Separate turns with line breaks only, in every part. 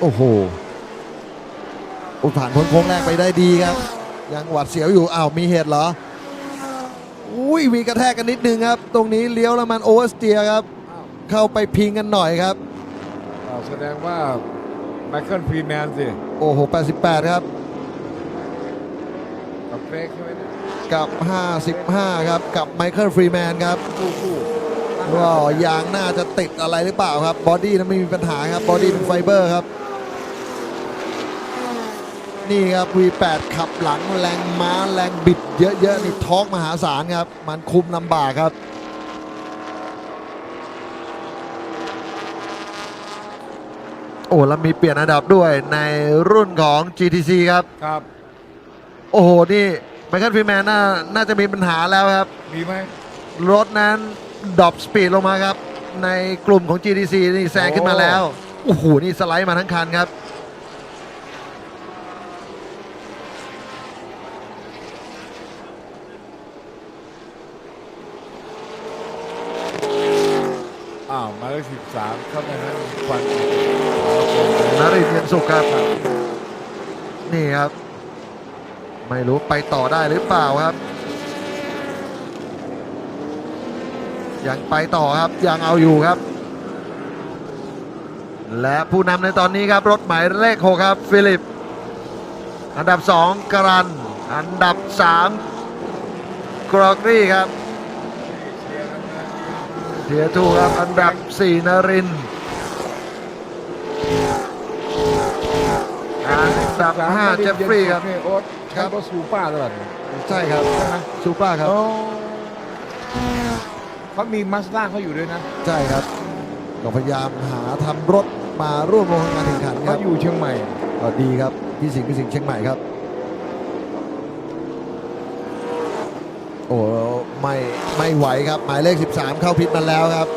โอ้โหอุยผ่านพ้นโค้งแรกไปได้ดีครับ ยังหวัดเสียวอยู่อ้าวมีเหตุเหรออุ้ยมีกระแทกกันนิดนึงครับ ตรงนี้เลี้ยวแล้วมันโอเวอร์สเตียร์ครับ เข้าไปพิงกันหน่อยครับ
อ้าวแสดงว่าไมเคิลฟรีแมนสิ
โอ้โห 88 ครับ
กับเกรกใช่ไหมเนี่ย
กับ 55 ครับ กับไมเคิลฟรีแมนครับ
คู่คู่
ว่ายางน่าจะติดอะไรหรือเปล่าครับ บอดี้นั้นไม่มีปัญหาครับ บอดี้เป็นไฟเบอร์ครับ นี่ครับ V8 ขับหลังแรงม้าแรงบิดเยอะๆนี่ทอร์กมหาศาลครับ มันคุมลำบากครับโอ้แล้วมีเปลี่ยนอันดับด้วยในรุ่นของ GTC ครับ
ครับ
โอ้โห นี่ไมเคิลฟรีแมนน่าน่าจะมีปัญหาแล้วครับ
มีไหม
รถนั้นดรอปสปีดลงมาครับ ในกลุ่มของ GTC นี่แซงขึ้นมาแล้ว โอ้โห นี่สไลด์มาทั้งคันครับ
3 เท่านั้นควัน
นาริเทียนสุขครับ นี่ครับ ไม่รู้ไปต่อได้หรือเปล่าครับ ยังไปต่อครับยังเอาอยู่ครับ และผู้นำในตอนนี้ครับ รถหมายเลข6ครับ ฟิลิป อันดับ 2กรัน อันดับ 3กรอกรี่ครับ เทียร์ทูครับอันดับ 4นรินทร์อันดับ5เจฟฟรีย์ครับ
โอ๊ต
ครั
ครับบก็ซูป้าตลอดเลย
ใช่ครับ
ใช่ไหม
ซูเปอร์ครับ
โอ้เขามีมาสด้าเขาอยู่ด้วยนะ
ใช่ครับ ก็พยายามหาทำรถมาร่วมลงการแข่งขันค
เขา
รับ
อยู่เชียงใหม่
ก็ดีครับพี่สิงห์พี่สิงห์เชียงใหม่ครับ โอ้ไม่ไม่ไหวครับ หมายเลข 13 เข้าพิษมาแล้วครับ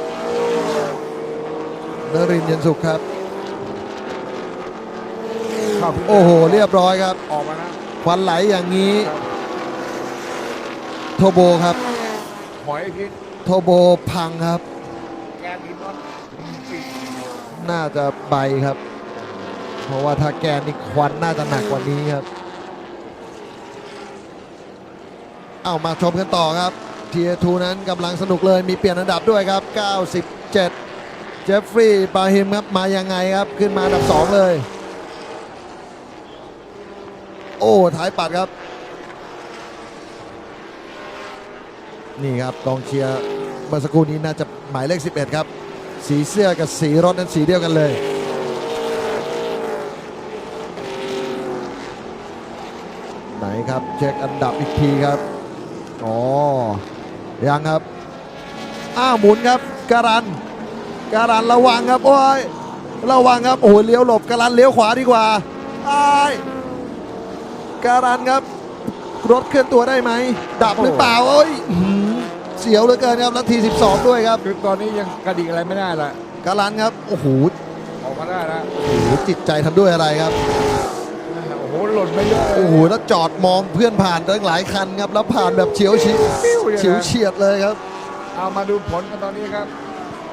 นรินทร์เย็นสุขครับ
เข้าพิษ
โอ้โห เรียบร้อยครับ
ออกมานะ
ควันไหลอย่างนี้
ครับ
โทโบครับ
หอยพิษ
โทโบพังครับ
แกนอินนอตปิด
น่าจะใบครับ เพราะว่าถ้าแกนนี่ควันน่าจะหนักกว่านี้ครับ เอามาชมกันต่อครับเทียทูนั้นกำลังสนุกเลยมีเปลี่ยนอันดับด้วยครับ 97 เจฟฟรีย์ปาฮิมครับมายังไงครับขึ้นมาอันดับ 2 เลย โอ้ท้ายปัดครับ นี่ครับกองเชียร์เมื่อสักครู่นี้น่าจะหมายเลข 11 ครับ สีเสื้อกับสีรถนั้นสีเดียวกันเลยไหนครับ เช็คอันดับอีกทีครับ ยังครับ อ้าวหมุนครับการันการันระวังครับโอ้ยระวังครับโอ้โหเลี้ยวหลบการันเลี้ยวขวาดีกว่าอ้ายการันครับ รถเคลื่อนตัวได้ไหมดับหรือเปล่าโอ้ยอื้อหือเสียวเหลือเกินครับนาที 12 ด้วยครับ
คือตอนนี้ยังกระดิกอะไรไม่ได้ละ
การันครับโอ้โห
ออกมาได้แล้ว
โอ้โหจิตใจทำด้วยอะไรครับ
โอ้โหหล่นไปเยอะเลย
โอ้โหแล้วจอดมองเพื่อนผ่านตั้งหลายคันครับ แล้วผ่านแบบเฉียวฉิเฉียวเฉียดเลยครับ
เอามาดูผลกันตอนนี้ครับ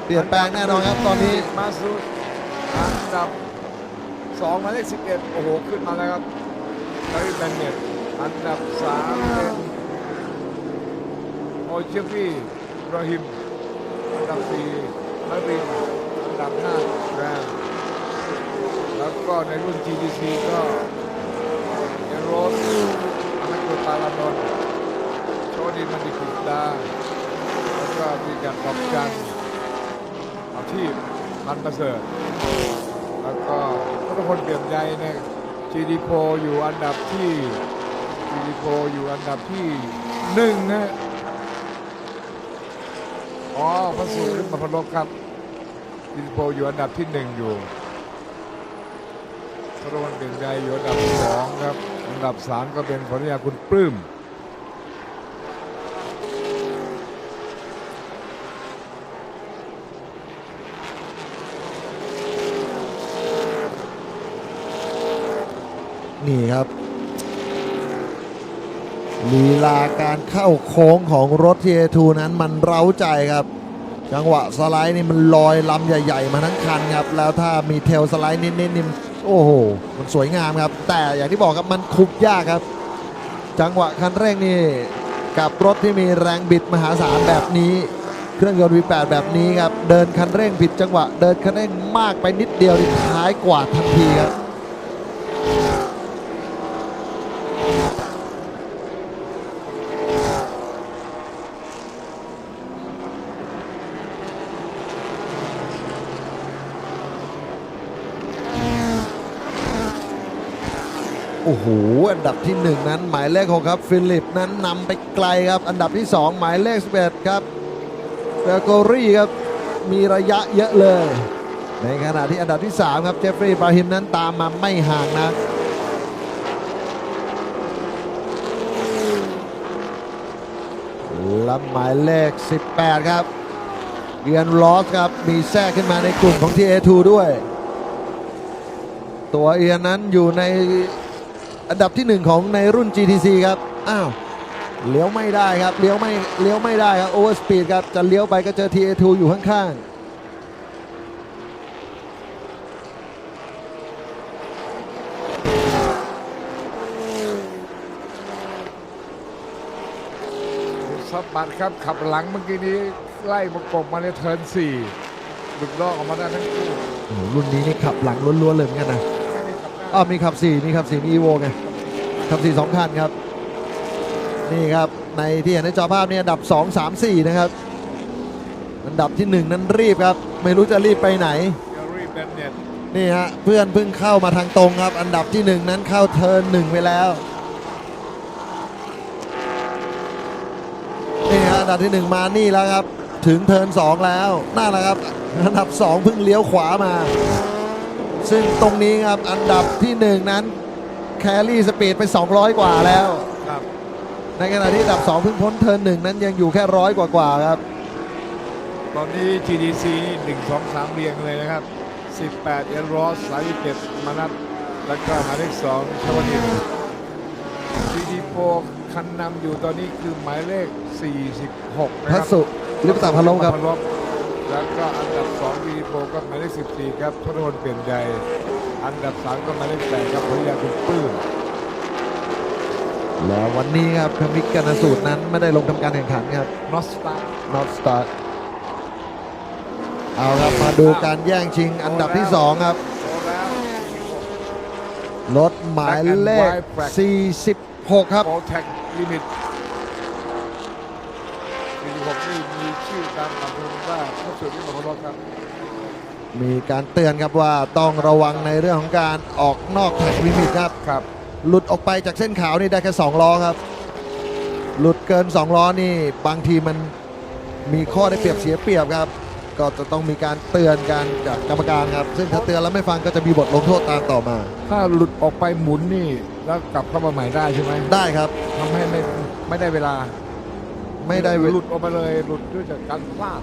เปลี่ยนแปลงแน่นอนครับตอนนี้
มาสุอันดับสองหมายเลขสิบเอ็ดโอ้โหขึ้นมาแล้วครับลาริแบนเน็ตอันดับสามเป็นโอเชฟี่บราฮิมอันดับสี่มารินอันดับห้าแรมแล้วก็ในรุ่น GTC ก็ เอโรสอนักตาลานนท์โชดินมันดิกิตาแล้วก็มีการตอบจันอาชีพพันประเสริฐ แล้วก็ทุกคนเปลี่ยนใจเนี่ย GD p o อยู่อันดับที่ GD p o อยู่อันดับที่หนึ่งนะอ๋อพระสุริมาพลบครับ GD p o อยู่อันดับที่หนึ่งอยู่ ทุกคนเปลี่ยนใจอยู่อันดับสองครับ อันดับสามก็เป็นผลยาคุณปลื้ม
นี่ครับลีลาการเข้าโค้งของรถ TA2 นั้นมันเร้าใจครับ จังหวะสไลด์นี่มันลอยลำใหญ่ ๆ มาทั้งคันครับ แล้วถ้ามีเทลสไลด์นิดๆนี่ โอ้โหมันสวยงามครับ แต่อย่างที่บอกครับมันคุกยากครับ จังหวะคันเร่งนี่กับรถที่มีแรงบิดมหาศาลแบบนี้ เครื่องยนต์ V8 แบบนี้ครับ เดินคันเร่งผิดจังหวะ เดินคันเร่งมากไปนิดเดียวท้ายกว่าทันทีครับ อ้โหอันดับที่หนึ่งนั้นหมายเลขหกครับฟิลิปนั้นนำไปไกลครับ อันดับที่สองหมายเลข11ครับเบลโกรี่ครับมีระยะเยอะเลย ในขณะที่อันดับที่ 3 ครับเจฟฟรีย์บราฮิมนั้นตามมาไม่ห่างนะและหมายเลข 18 ครับเอียนลอสครับมีแทรกขึ้นมาในกลุ่มของ TA2 ด้วย ตัวเอียนนั้นอยู่ใน อันดับที่หนึ่งของในรุ่น GTC ครับ อ้าว เลี้ยวไม่ได้ครับ เลี้ยวไม่ เลี้ยวไม่ได้ครับโอเวอร์สปีดครับ จะเลี้ยวไปก็เจอ TA2 อยู่ข้าง
ซับบัตครับขับหลังเมื่อกี้นี้ไล่ประกบมาในเทิร์นสี่หลุดลอกออกมาได้ทั้งคู่
ๆโอ้โหรุ่นนี้นี่ขับหลังล้วนๆเลยเหมือนกันนะ อ้าวมีขับ4มีขับ4มีอีโวไงขับ4 2คันครับ นี่ครับในที่เห็นในจอภาพนี่อันดับ 2 3 4 นะครับอันดับที่ 1 นั้นรีบครับ ไม่รู้จะรีบไปไหน
เกอรี่เบนเน็ต
นี่ฮะเพื่อนเพิ่งเข้ามาทางตรงครับ อันดับที่หนึ่งนั้นเข้าเทิร์นหนึ่งไปแล้วนี่ฮะอันดับที่หนึ่งมานี่แล้วครับ ถึงเทิร์นสองแล้วนั่นแหละครับ อันดับสองเพิ่งเลี้ยวขวามา ซึ่งตรงนี้ครับอันดับที่หนึ่งนั้นแครี่สปีดไป 200 กว่าแล้ว
ครับ
ในขณะที่อันดับสองเพิ่งพ้นเทิร์นหนึ่งนั้นยังอยู่แค่ร้อยกว่าๆครับ
ตอนนี้ GDC นี่หนึ่งสองสามเรียงเลยนะครับ18เอลรอส37มานัทแล้วก็หมายเลข2ชวนิน GD4 คันนำอยู่ตอนนี้คือหมายเลข 46 นะค
พั
รับ
สุลิปตาพะโลครับ
พะโล้ แล้วก็อันดับ2 GD4 ก็หมายเลข14 ครับทศพลเปลี่ยนใจ อันดับ 3 ก็หมายเลข8ครับพยาคุณปื้ม
แล้ววันนี้ครับคมิกกันสูตรนั้นไม่ได้ลงทำการแข่งขันครับ
นอสตา
not start เอาครับมาดูการแย่งชิงอันดับที่ 2 ครับ
โตแล้ว
รถหมายเลข46 ครับ
โปรแท็กลิมิต46นี่มี ชื่อตามอำเภอว่าผู้สื่อที่มาพบครับ
มีการเตือนครับว่าต้องระวังในเรื่องของการออกนอกแท็กลิมิตครับ
ครับ
หลุดออกไปจากเส้นขาวนี่ได้แค่2ล้อครับ หลุดเกิน2ล้อนี่บางทีมันมีข้อได้เปรียบเสียเปรียบครับ ก็จะต้องมีการเตือนกันจากกรรมการครับ ซึ่งถ้าเตือนแล้วไม่ฟังก็จะมีบทลงโทษตามต่อมา
ถ้าหลุดออกไปหมุนนี่แล้วกลับเข้ามาใหม่ได้ใช่ไหม
ได้ครับ
ทำให้ไม่ไม่ได้เวลา
ไม่ได้เว
หลุดออกไปเลยหลุดด้วยจากการพลาด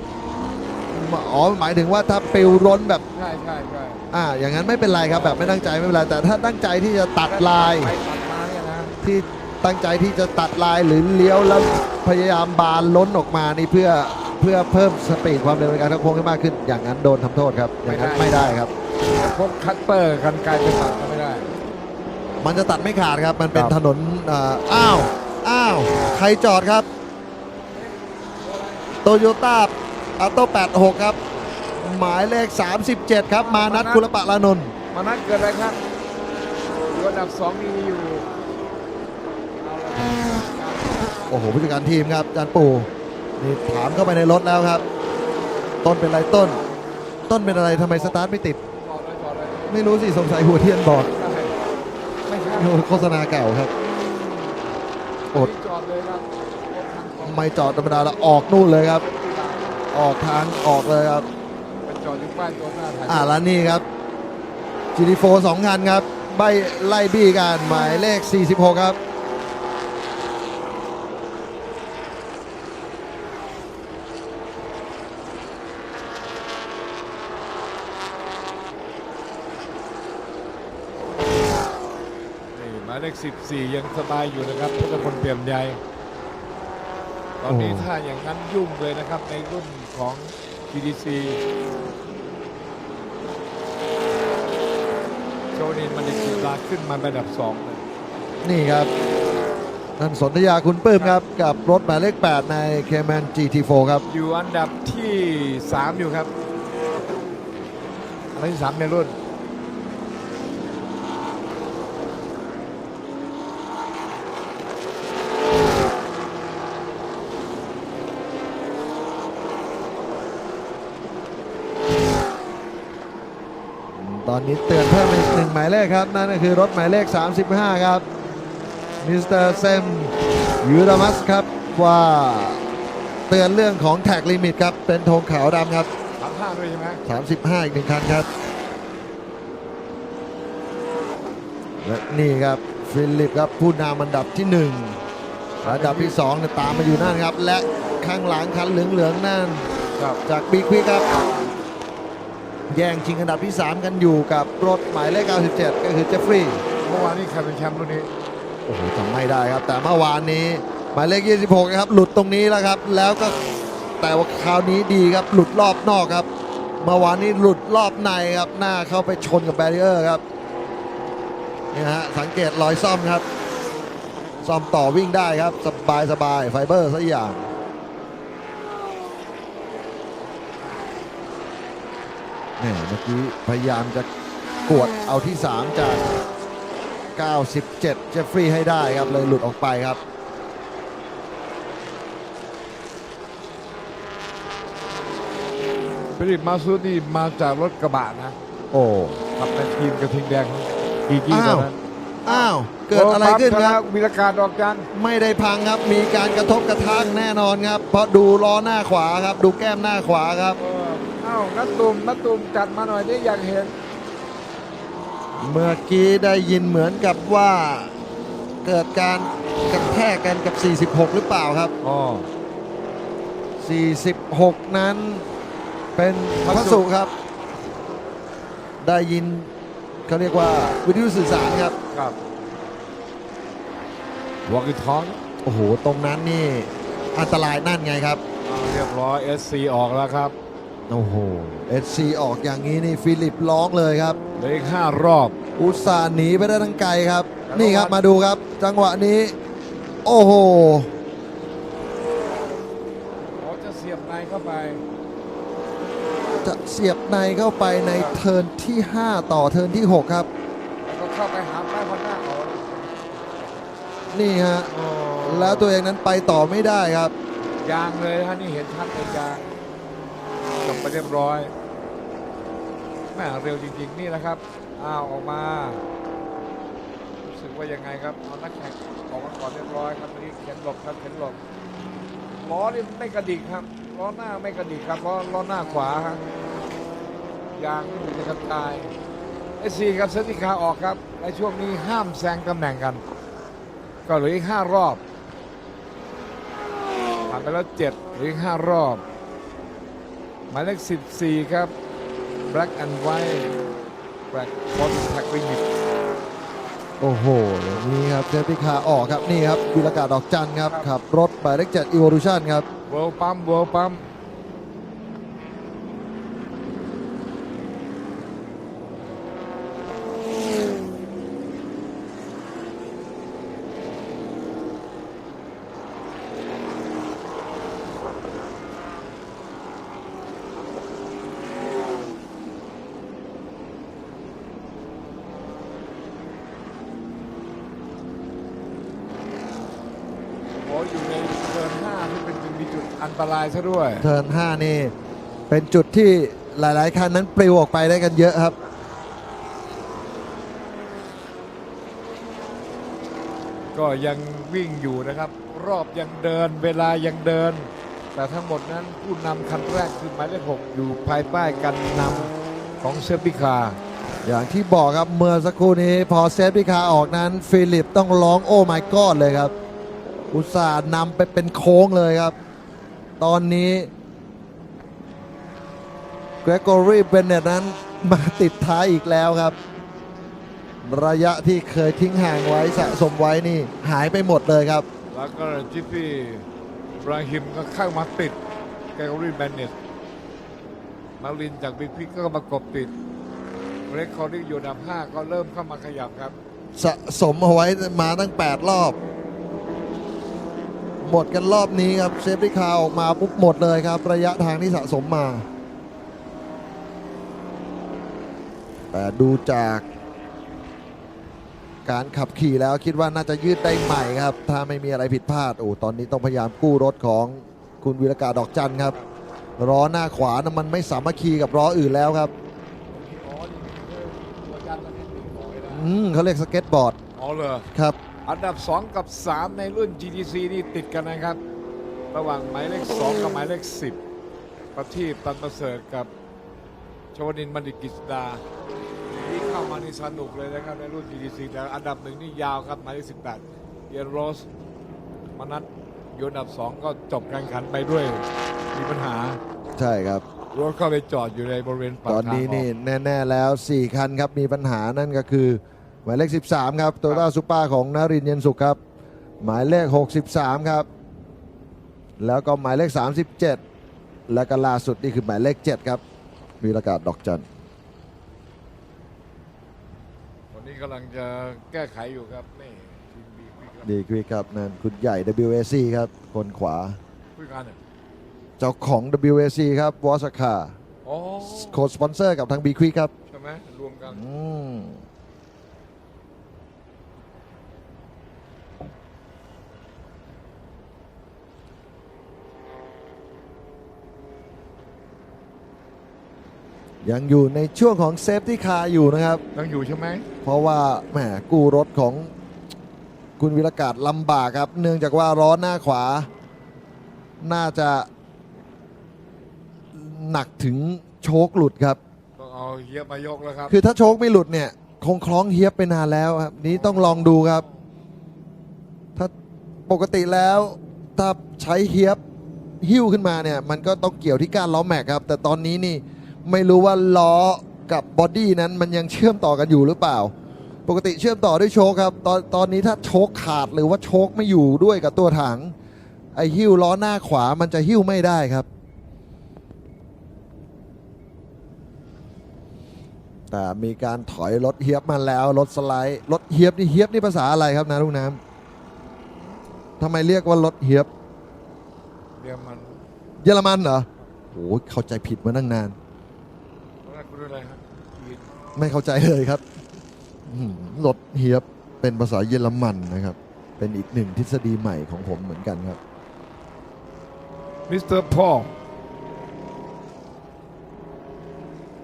อ๋อหมายถึงว่าถ้าปิวร้นแบบ
ใช่ใช่ใช่
อ่าอย่างนั้นไม่เป็นไรครับแบบไม่ตั้งใจไม่เป็นไรแต่ถ้าตั้งใจที่จะตัดลาย
ไปตัดมาเนี่ยนะ
ที่ตั้งใจที่จะตัดลายหรือเลี้ยวแล้วพยายามบานล้นออกมานี่เพื่อเพื่อเพิ่มสปีดความเร็วในการเข้าโค้งให้มากขึ้น อย่างนั้นโดนทำโทษครับอย่างนั้นไม่ได้ครับ
พกคัตเตอร์กันไกลไปตัดก็ไม่ได้
มันจะตัดไม่ขาดครับมันเป็น
ครับ
ถนนอ่าอ้าวอ้าวใครจอดครับ โตโยต้าอัตโต้86 ครับ หมายเลข 37 ครับ มานัดกุลปะลานนท์
มานัดเกิดอะไรครับอยู่อันดับสองนี่อยู่เอาละครับ
โอ้โหผู้จัดการทีมครับอาจารย์ปู่นี่ถามเข้าไปในรถแล้วครับ ต้นเป็นไรต้น ต้นเป็นอะไรทำไมสตาร์ทไม่ติด
จอดเลยจอดเลย
ไม่รู้สิสงสัยหัวเทียนบอด
ไม่ใช่
โฆษณาเก่าครับ อด
จอดเลยครับรถทางสอง
ไม่จอดธรรมดาแล้วออกนู่นเลยครับ ออกทางออกเลยครับ
ไปจอดอยู่ป้ายตัวหน้าถ่าย
อ่าแล้วนี่ครับ GT4 สองคันครับใบไล่บี้กันหมายเลข 46 ครับ
นี่หมายเลข14 ยังสบายอยู่นะครับพุทธพลเปี่ยมใยต อนนี้
โอ้
ถ้าอย่างนั้นยุ่งเลยนะครับในรุ่นของ GDC โจนินมันดิกิลาขึ้นมาเป็นอันดับสองเลย
นี่ครับนั่นสนธยาคุณปื้มครับ กับรถหมายเลข 8 ในเคแมน GT4 ครับ
อยู่อันดับที่ 3 อยู่ครับอันดับที่3ในรุ่น
ตอนนี้เตือนเพิ่มอีกหนึ่งหมายเลขครับ นั่นก็คือรถหมายเลข 35 ครับ มิสเตอร์เซมยูดามัสครับว่าเตือนเรื่องของแท็กลิมิตครับ เป็นธงขาวดำครับ
สามห้าด้วยใช่ไหม
35อีกหนึ่งคันครับ และนี่ครับฟิลิปครับผู้นำอันดับที่1อันดับที่2เนี่ยตามมาอยู่นั่นครับ และข้างหลังคันเหลืองๆนั่น
ครับ
จากบีควิกครับ แย่งชิงอันดับที่ 3 กันอยู่กับรถหมายเลข 97 ก็คือเจฟฟรีย์
เมื่อวานนี้ใครเป็นแชมป์รุ่นนี้
โอ้โหจำไม่ได้ครับ แต่เมื่อวานนี้หมายเลข 26 นะครับ หลุดตรงนี้แล้วครับ แล้วก็แต่ว่าคราวนี้ดีครับ หลุดรอบนอกครับ เมื่อวานนี้หลุดรอบในครับ หน้าเข้าไปชนกับแบรีเออร์ครับนี่ฮะสังเกตรอยซ่อมครับ ซ่อมต่อวิ่งได้ครับ สบายสบายไฟเบอร์สักอย่าง แหม่เมื่อกี้พยายามจะกวดเอาที่ 3 จาก 97 เจฟฟรีย์ให้ได้ครับเลยหลุดออกไปครับ
ฟิลิปมาซูดนี่มาจากรถกระบะนะ
โอ้
ขับในทีมกระทิงแดงกีกี้ตอนนั้น
อ้าว เกิดอะไรขึ้นครับ
วิรการดอกจัน
ไม่ได้พังครับ มีการกระทบกระทั่งแน่นอนครับ เพราะดูล้อหน้าขวาครับ ดูแก้มหน้าขวาครับ
เออเอ้านัดตุ่มนัดตุ่มจัดมาหน่อยนี่อยากเห็น
เมื่อกี้ได้ยินเหมือนกับว่าเกิดการกระแทกกันกับ 46 หรือเปล่าครับ
อ๋อ
46 นั้นเป็นพระสุครับ ได้ยินเขาเรียกว่าวิทยุสื่อสารครับ
ครับวอกิท้อง
โอ้โห ตรงนั้นนี่ อันตรายนั่นไงครับ
เรียบร้อย SC ออกแล้วครับ
โอ้โห SC ออกอย่างนี้นี่ฟิลิปร้องเลยครับ
เหลืออีกห้ารอบ
อุตส่าห์หนีไปได้ทั้งไกลครับ
แล้ว
นี่ครับ
วัน
มาดูครับ จังหวะนี้ โอ้โห
โอ้จะเสียบในเข้าไป
จะเสียบในเข้าไปในเทิร์นที่ 5 ต่อเทิร์นที่ 6 ครับ
แล้วก็เข้าไปหาใต้พันหน้าเขา
นี่ฮะ
โอ้
แล้วตัวเองนั้นไปต่อไม่ได้ครับ
ยางเลยฮะนี่เห็นชัดเลยยางจบ ไปเรียบร้อยแม่เร็วจริงๆนี่นะครับ อ้าวออกมารู้สึกว่ายังไงครับเอานักแข่งออกมาก่อนเรียบร้อยครับนนี้เข็นหลบครับเข็นหลบล้อนี่ไม่กระดิกครับล้อหน้าไม่กระดิกครับล้อล้อหน้าขวาครับยางนี่อยู่ในกระจายไอซีครับเซติคาออกครับในช่วงนี้ห้ามแซงตำแหน่งกัน ก็เหลืออีกห้ารอบผ่านไปแล้วเจ็ดเหลืออีกห้ารอบ มายเลขสิบสี่ครับ Black and White Black Contact Limit
โอ้โหอย่างนี้ครับเซฟตี้คาร์ออกครับนี่ครับวิรากาศดอกจันครับ
ครับ
ขับรถหมายเลข7 Evolution ครับ
World Pump World Pump โอ้อยู่ในเทิร์นห้าที่เป็นจุดมีจุด อันตรายซะด้วย
เทิร์น5นี่ เป็นจุดที่หลาย ๆ คันนั้นปลิวออกไปได้กันเยอะครับ
ก็ยังวิ่งอยู่นะครับ รอบยังเดินเวลายังเดิน แต่ทั้งหมดนั้นผู้นำคันแรกคือหมายเลขหกอยู่ภายใต้การนำของเซฟปิคา
อย่างที่บอกครับเมื่อสักครู่นี้พอเซฟตี้คาร์ออกนั้น ฟิลิปต้องร้องโอ้ my god เลยครับ อุตส่าห์นำไปเป็นโค้งเลยครับ ตอนนี้เกรกอรีเบนเนตนั้นมาติดท้ายอีกแล้วครับ ระยะที่เคยทิ้งห่างไว้สะสมไว้นี่หายไปหมดเลยครับ
แล้วก็จิฟฟี่บราฮิมก็เข้ามาติดแกกอรี่แบนเนตมารินจากบิ๊กพิกก็มากบติดเรคคอร์ดิ้งอยู่อันดับห้าก็เริ่มเข้ามาขยับครับ
สะสมเอาไว้มาตั้ง 8 รอบ หมดกันรอบนี้ครับเซฟตี้คาร์ออกมาปุ๊บหมดเลยครับ ระยะทางที่สะสมมา แต่ดูจากการขับขี่แล้วคิดว่าน่าจะยืดได้ใหม่ครับ ถ้าไม่มีอะไรผิดพลาดโอ้ตอนนี้ต้องพยายามกู้รถของคุณวิรกาดอกจันครับล้อหน้าขวานะมันไม่สามัคคีกับล้ออื่นแล้วครับ
อ๋อนี่คือตัวยันแล้วเนี่ยตีหมอยนะ
อืมเขาเรียกสเก็ตบอร์ด
อ๋อเลย
ครับ
อันดับ 2 กับ 3 ในรุ่น GTC นี่ติดกันนะครับ ระหว่างหมายเลข 2 กับหมายเลข 10 ประทีปตันประเสริฐกับชวนินทร์บัณฑิตกิจดาที่เข้ามานี่สนุกเลยนะครับในรุ่น GTC แต่อันดับหนึ่งนี่ยาวครับหมายเลข 18เยนโรสมนัทอยู่อันดับ 2 ก็จบการแข่งขันไปด้วยมีปัญหา
ใช่ครับ
รถเข้าไปจอดอยู่ในบริเวณปาก
ตอน
ทาง
นี้
ออก
นี่แน่ ๆ แล้ว 4 คันครับมีปัญหานั่นก็คือ หมายเลข 13 ครับโตโยต้าซูเปอร์ของนารินทร์เย็นสุขครับ หมายเลข 63 ครับ แล้วก็หมายเลข 37 แล้วก็ล่าสุดนี่คือหมายเลข 7 ครับวีรากาศดอกจัน
วันนี้กำลังจะแก้ไขอยู่ครับนี่ทีมบีคุยกัน
ดีควิกครับนั่นคุณใหญ่ WAC ครับคนขวา
คุยกันเนี่ย
เจ้าของ WAC ครับวอสคา
อ๋อ
โคสปอนเซอร์กับทาง B ควิกครับ
ใช่ไหมรวมกัน
อืม ยังอยู่ในช่วงของเซฟตี้คาร์อยู่นะครับ
ยังอยู่ใช่ไหม
เพราะว่าแหมกู้รถของคุณวิรกาศลำบากครับ เนื่องจากว่าล้อหน้าขวา น่าจะหนักถึงโชคหลุดครับ
ต้องเอาเฮียมายกแล้วครับ
คือถ้าโชคไม่หลุดเนี่ย คงคล้องเฮียบไปนานแล้วครับ นี้ต้องลองดูครับ ถ้าปกติแล้วถ้าใช้เฮียบหิ้วขึ้นมาเนี่ย มันก็ต้องเกี่ยวที่ก้านล้อแม็กครับ แต่ตอนนี้นี่ ไม่รู้ว่าล้อกับบอดี้นั้นมันยังเชื่อมต่อกันอยู่หรือเปล่า ปกติเชื่อมต่อด้วยโชคครับ ตอนตอนนี้ถ้าโชคขาดหรือว่าโชคไม่อยู่ด้วยกับตัวถัง ไอ้หิ้วล้อหน้าขวามันจะหิ้วไม่ได้ครับ แต่มีการถอยรถเฮียบมาแล้วรถสไลด์รถเฮียบนี่เฮียบนี่ภาษาอะไรครับนะลูกน้ำทำไมเรียกว่ารถเฮียบ
เดี๋ยวมัน
เยอรมันเหรอโอ้ยเข้าใจผิดมาตั้งนาน
อะไร คุณอะไรครับยีน
ไม่เข้าใจเลยครับอื้อหือรถเฮียบเป็นภาษาเยอรมันนะครับ เป็นอีกหนึ่งทฤษฎีใหม่ของผมเหมือนกันครับ
มิสเตอร์พอล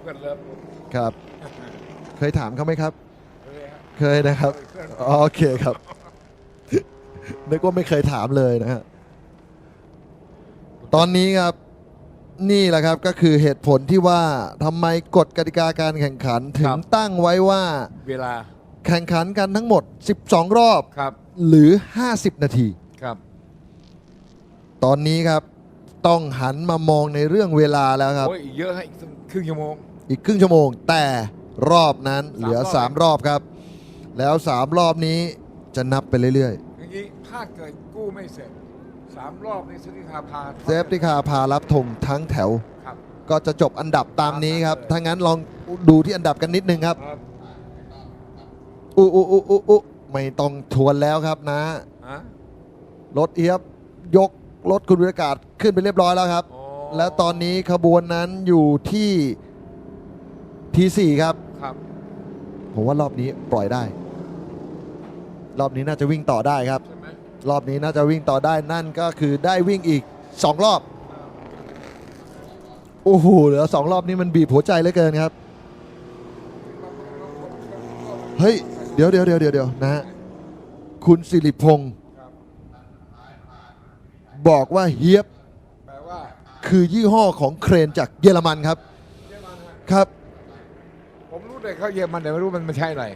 เพื่อนเลิฟผม
ครับ เคยถามเขาไหมครับ
เลยฮะ
เคยนะครับ
เพื่อน
โอเคครับ นึกว่าไม่เคยถามเลยนะฮะตอนนี้ครับ นี่แหละครับก็คือเหตุผลที่ว่าทำไมกฎกติกาการแข่งขันถึงตั้งไว้ว่า
เวลา
แข่งขันกันทั้งหมด 12 รอบ
ครับ
หรือ 50 นาที
ครับ
ตอนนี้ครับ ต้องหันมามองในเรื่องเวลาแล้วครับ
โอ้ยอีกเยอะให้อีกครึ่งชั่วโมง
อีกครึ่งชั่วโมง แต่รอบนั้นเหลือ
สามรอบ
3รอบครับ แล้ว 3 รอบนี้จะนับไปเรื่อย
อย่างนี้ถ้าเกิดกู้ไม่เสร็จ สามรอบในสติคาพา
ๆเซฟตี้คาร์พารับธงทั้งแถว
ครับ
ก็จะจบอันดับตามนี้ครับ ถ้างั้นลองดูที่อันดับกันนิดนึงครับ
ครับ
อุอุอุอุอุไม่ต้องทวนแล้วครับนะ
ฮะ
รถเอียบยกรถคุณวิรากาศขึ้นไปเรียบร้อยแล้วครับ
อ๋อ
แล้วตอนนี้ขบวนนั้นอยู่ที่ทีสี่ครับ
ครับ
ผมว่ารอบนี้ปล่อยได้ รอบนี้น่าจะวิ่งต่อได้ครับ
ใช่ไหม
รอบนี้น่าจะวิ่งต่อได้นั่นก็คือได้วิ่งอีก 2 รอบโอ้โหเหลือ2รอบนี้มันบีบหัวใจเหลือเกินครับ เฮ้ย เดี๋ยวเดี๋ยวเดี๋ยวเดี๋ยวนะฮะคุณสิริพงศ์
บ
อกว่าเฮียบคือยี่ห้อของเครนจากเยอรมันครับ ครับ
ผมรู้แต่เขาเยอรมันแต่ไม่รู้มันไม่ใช่อะไร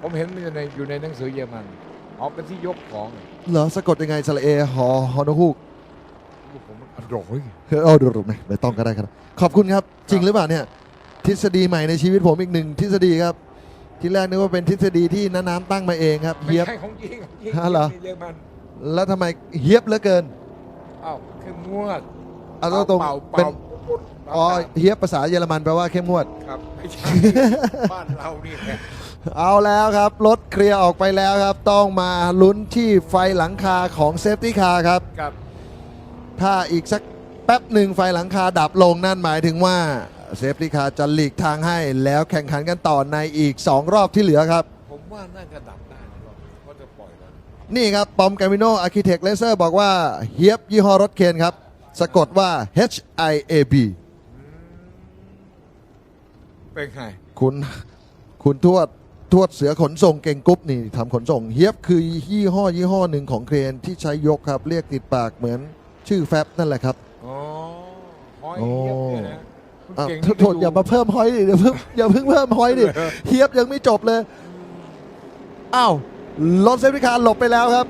ผมเห็นมันอยู่ในอยู่ในหนังสือเยอรมัน อ๋อเป็นที่ยกของ
เหรอสะกดยังไงสระเอหอฮอนฮูก
ลูกผมมันอร่อย
เออดูดูไม่ไม่ต้องก็ได้ครับ ขอบคุณครับ จริงหรือเปล่าเนี่ยทฤษฎีใหม่ในชีวิตผมอีกหนึ่งทฤษฎีครับ ที่แรกนึกว่าเป็นทฤษฎีที่น้าน้ำตั้งมาเองครับ
ไม่
เฮียบ
ใช่ของจริงของจริง
ฮะเหรอ
เยอรมัน
แล้วทำไมเฮียบเหลือเกิน
อ้าวคืองวด
เอาตรง
เป่า
ๆเป็น
เป่า
อ๋อเฮียบภาษาเยอรมันแปลว่าเข้มงวด
ครับไม่ใช่ บ้านเรานี่แหละ
เอาแล้วครับ รถเคลียร์ออกไปแล้วครับ ต้องมาลุ้นที่ไฟหลังคาของเซฟตี้คาร์ครับ
ครับ
ถ้าอีกสักแป๊บหนึ่งไฟหลังคาดับลงนั่นหมายถึงว่าเซฟตี้คาร์จะหลีกทางให้แล้วแข่งขันกันต่อในอีก 2 รอบที่เหลือครับ
ผมว่าน่าจะดับได้นะรอบนี้เขาจะปล่อยแล้ว
นี่ครับ ปอมกามิโนอาร์คิเทคเลเซอร์บอกว่าเฮียบยี่ห้อรถเคนครับ สะกดว่า H I A B
เป็นไง
คุณคุณทวด ทวดเสือขนส่งเก่งกรุ๊ปนี่ทำขนส่งเฮียบคือยี่ห้อยี่ห้อหนึ่งของเครนที่ใช้ยกครับ เรียกติดปากเหมือนชื่อแฟบนั่นแหละครับ
อ๋อหอย
โอ้
เยียบเนี่ยนะคุณ
อะ
เก่ง
โทษโทษอย่ามาเพิ่มหอยดิเดี๋ยวเพิ่งอย่าเพิ่งเพิ่มหอยดิเฮียบยังไม่จบเลยอ้าวรถเซฟตี้คาร์หลบไปแล้วครับ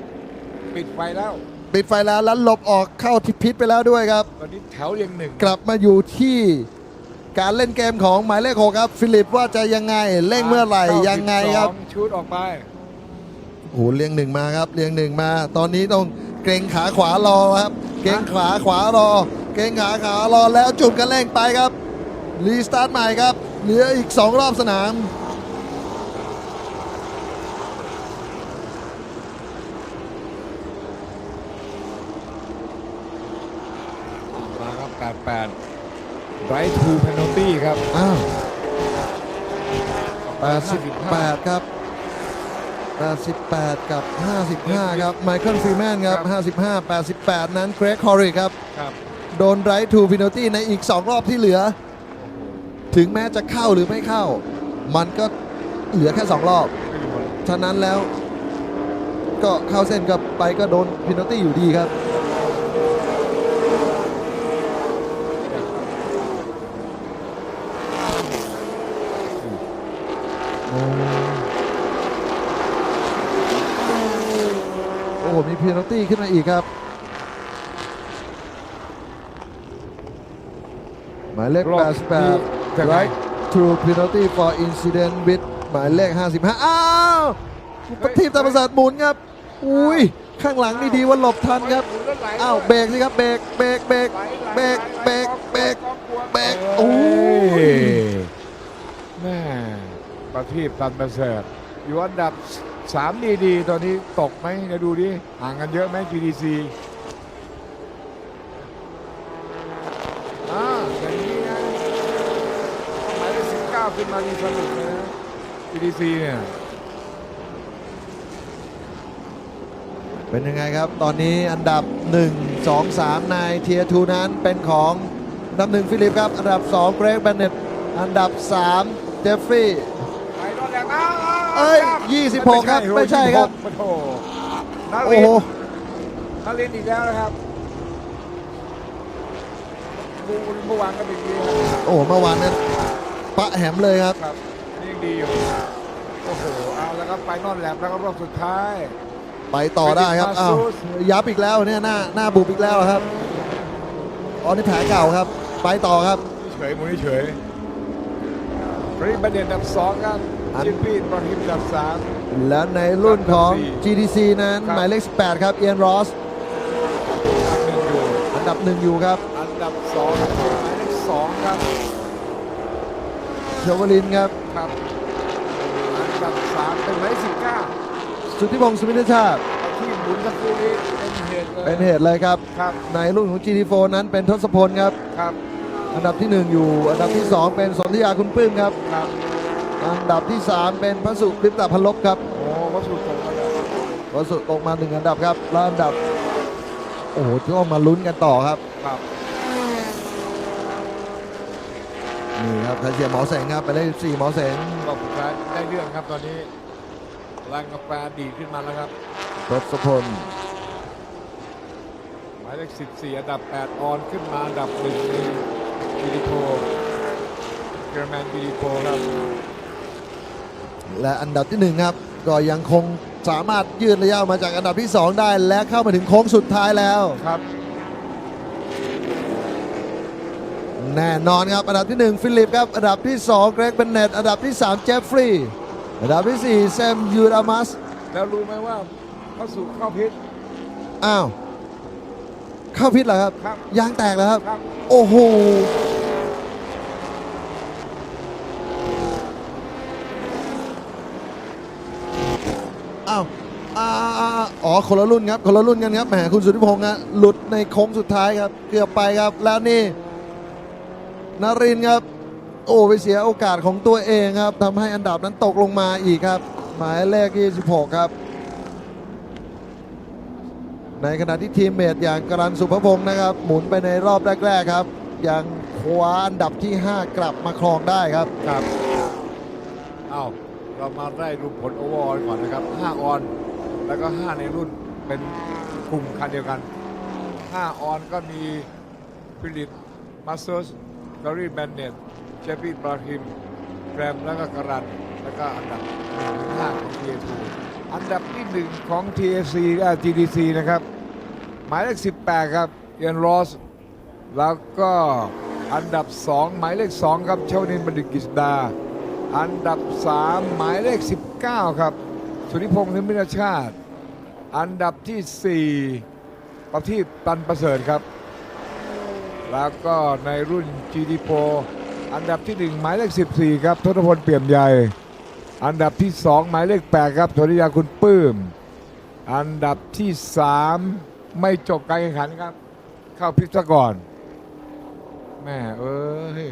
ปิดไฟแล้ว
ปิดไฟแล้วแล้วหลบออกเข้าทิศพิษไปแล้วด้วยครับ
ตอนนี้แถวเรียงหนึ่ง
กลับมาอยู่ที่ การเล่นเกมของหมายเลขหกครับ ฟิลิปว่าจะยังไงเร่งเมื่อไหร่
ข้า
ยังไงครับ
สิสอชุดออกไป
โอ้โหเรียงหนึ่งมาครับเรียงหนึ่งมา ตอนนี้ต้องเกรงขาขวารอครับ เกรงขาขวารอ เกรงขาขวารอแล้วจุ่มกันเร่งไปครับรีสตาร์ทใหม่ครับเหลืออีก 2 รอบสนาม
มาครับ88 right to penalty ครับ
อ้าว88 ครับ 88 กับ 55 ครับ ไมเคิลฟรีแมนครับ 55 88 นั้นเกรกคอริครับ
ครับ
โดนไรทูพิน a ตี้ในอีก 2 รอบที่เหลือ ถึงแม้จะเข้าหรือไม่เข้า มันก็เหลือแค่ 2 รอบ
ไม่รู้อะ
ฉะนั้นแล้ว ก็เข้าเส้นกับไปก็โดนพิน a ตี้อยู่ดีครับ โอ้โห มีพิน a ตี้ขึ้นมาอีกครับ หมายเลข
รอบนี้จะ
88
ไง
right to penalty for incident with หมายเลข 55 อ้าวปทีมตามประสาทหมุนครับ อุ้ย ข้างหลังนี่ดีว่าหลบทันครับ อ้าว เบรกสิครับ เบรก เบรก เบรก เบรก เบรก เบรก เบรกโอ้ย
แม่ ประทีปตันประเสริฐอยู่อันดับ 3 ดี ๆ ตอนนี้ตกไหมเดี๋ยวดูดิห่างกันเยอะไหม GDC อ่าอย่างนี้นะหมายเลข19ขึ้นมามีสนุกเลยนะ GDC เนี่ย
เป็นยังไงครับ ตอนนี้อันดับ 1 2 3ในเทียทูนั้นเป็นของอันดับ1ฟิลิปครับ อันดับ 2 เกรกแบนเน็ตอันดับ 3 เจฟฟี่ รีย์
ไปรอดแรงอ้าว
เอ้ย26 ครับ ไม่ใช่ครับ
โอ้โหนา
โอ้
ริน
โห
นารินอีกแล้วนะครับบูเมื่อวานก็เป็นอย่างนี้ครับ
โอ้โหเมื่อวานนั้นปะแหมเลยครับ
ครับนี่ยังดีอยู่ โอ้โห เอาแล้วครับไปนอนแลบแล้วก็รอบสุดท้าย
ไปต่อได้ครับ อ้าว ยับอีกแล้วเนี่ยหน้าหน้าบุบอีกแล้วครับ อ๋อนี่แผลเก่าครับ ไปต่อครับ
เฉยมุนเฉยฟรีประเด็นอันดับสองครับ
อัน
จิมปี้บร อฮิมอันดับสาม
และในรุ่นของ
อันดับสี่
GTC นั้น
ครับ
หมายเลข 18 ครับเอียนรอส
อันดับหนึ่งอยู่
อันดับหนึ่งอยู่ครับ
อันดับสองหมายเลขสองครับ
เชวลินครับ
ครับอันดับสามเป็นหมายเลขสิบเก้า
สุทธิพงศ์สุวินทชาติ
ที่หมุนสักครู่นี้เป็นเหตุเลย
เป็นเหตุเลยครับ
ครับ
ในรุ่นของ GT4 นั้นเป็นทศพลครับ
ครับ
อันดับที่1อยู่ อันดับที่2เป็นสนธิยาคุณปลื้มครับ
ครับ
อันดับที่ 3 เป็นพระสุลิปตาพันลบครับ
โอ้วัตถุตรงกันแล้ว
พระสุตกมาหนึ่งอันดับครับแล้วอันดับ โอ้โหต้องมาลุ้นกันต่อครับ
ครับ
นี่ครับใครเชียร์หมอแสงครับไปได้4หมอแสง
รอบสุดท้ายได้เรื่องครับตอนนี้ร่างกาแฟดีขึ้นมาแล้วครับ
ทศพล
หมายเลข14 อันดับ 8 ออนขึ้นมาอันดับหนึ่งในบีดีโพเกอร์แมนบีดีโพครับ
และอันดับที่ 1 ครับ ก็ยังคงสามารถยืดระยะออกมาจากอันดับที่ 2 ได้ และเข้ามาถึงโค้งสุดท้ายแล้ว
ครับ
แน่นอนครับอันดับที่ 1 ฟิลิปครับ อันดับที่ 2 เกรกเบนเนตอันดับที่ 3 เจฟฟรีย์อันดับที่ 4 แซมยูรามัส
แล้วรู้ไหมว่าเข้าสู่เข้าพิษ
อ้าว เข้าพิษเหรอครับ
ครับ
ยางแตกแล้วครับ
ครับ
โอ้โห อ๋อ คนละรุ่นครับคนละรุ่นกันครับแหมคุณสุทธิพงษ์ฮะหลุดในโค้งสุดท้ายครับเกือบไปครับแล้วนี่นรินครับ โอ้ไปเสียโอกาสของตัวเองครับทำให้อันดับนั้นตกลงมาอีกครับ หมายเลข26ครับ ในขณะที่ทีมเมทอย่างกรันสุภพงศ์นะครับ หมุนไปในรอบแรกๆครับ ยังคว้าอันดับที่ 5 กลับมาครองได้ครับ
ครับเอาเรามาได้รูปผลโอเวอร์ออนก่อนนะครับ5ออน แล้วก็ 5 ในรุ่นเป็นกลุ่มคันเดียวกัน 5 ออนก็มีฟิลิปมาสเตอร์สกอรี่แบนเนตเจฟฟี่บราฮิมแกรมแล้วก็กรันแล้วก็อันดับ1ถึง5ของ TA2 อันดับที่ 1 ของ TFC อ่า GDC นะครับ หมายเลข 18 ครับเอียนรอส แล้วก็อันดับ 2 หมายเลข 2 ครับเชวนินบัณฑิตกฤษดา อันดับ 3 หมายเลข 19 ครับ สุนิพงษ์นิมิตชาติ อันดับที่ 4 ประทีปตันประเสริฐครับ แล้วก็ในรุ่น GD Pro อันดับที่ 1 หมายเลข 14 ครับทศพลเปี่ยมใหญ่ อันดับที่ 2 หมายเลข 8 ครับธนิยาคุณปื้ม อันดับที่ 3 ไม่จบการแข่งขันครับ เข้าพิษซะก่อนแม่เอ้ย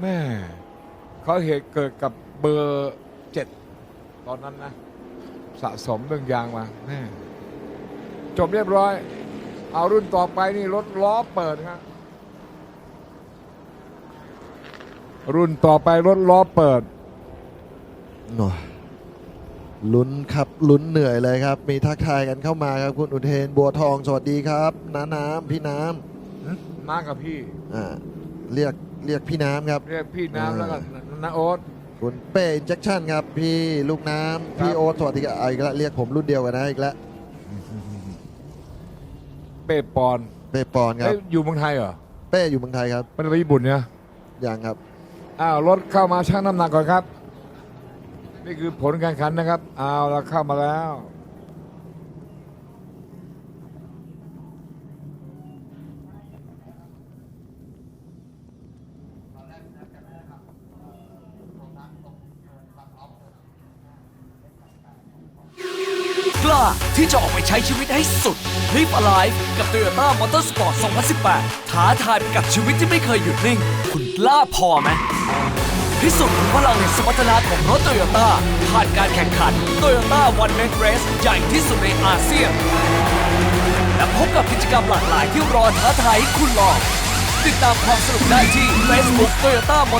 แม่เขาเหตุเกิดกับเบอร์ ตอนนั้นนะสะสมเรื่องยางมาแม่จบเรียบร้อย เอารุ่นต่อไปนี่รถล้อเปิดครับรุ่นต่อไปรถล้อเปิด
โอ้ยลุ้นครับลุ้นเหนื่อยเลยครับ มีทักทายกันเข้ามาครับ คุณอุเทนบัวทองสวัสดีครับน้าน้ำพี่น้
มากับพี่ำ
อ่าเรียกเรียกพี่น้ำครับ
เรียกพี่
อ่า
น้ำแล้วก็น้าโอ๊ต
คุณเป้อินเจคชั่นครับ พี่ลูกน้ำพี่
ครับ
โอ๊ตสวัสดีครับอะอีกแล้วเรียกผมรุ่นเดียวกันนะอีกแล้ว
เป้ปอน
เป้ปอนครั
เอ้
บ
ยอยู่เมืองไทยเหรอ
เป้อยู่เมืองไทยครับ
ไม่ได้ไปญี่ปุ่นเนี่ย
อย่างครับ
อ้าวรถเข้ามาชั่งน้ำหนักก่อนครับ นี่คือผลการแข่งขันนะครับเอาเราเข้ามาแล้ว
ที่จะออกไปใช้ชีวิตให้สุด Live Alive กับ Toyota Motorsport 2018 ท้าทายไปกับชีวิตที่ไม่เคยหยุดนิ่ง คุณกล้าพอไหมพิสูจน์ถึงพลังแห่งสมรรถนะของรถโตโยต้าผ่านการแข่งขัน Toyota One Man Race ใหญ่ที่สุดในอาเซียน และพบกับกิจกรรมหลากหลายที่รอท้าทายให้คุณลองติดตามความสนุกได้ที่ Facebook Toyota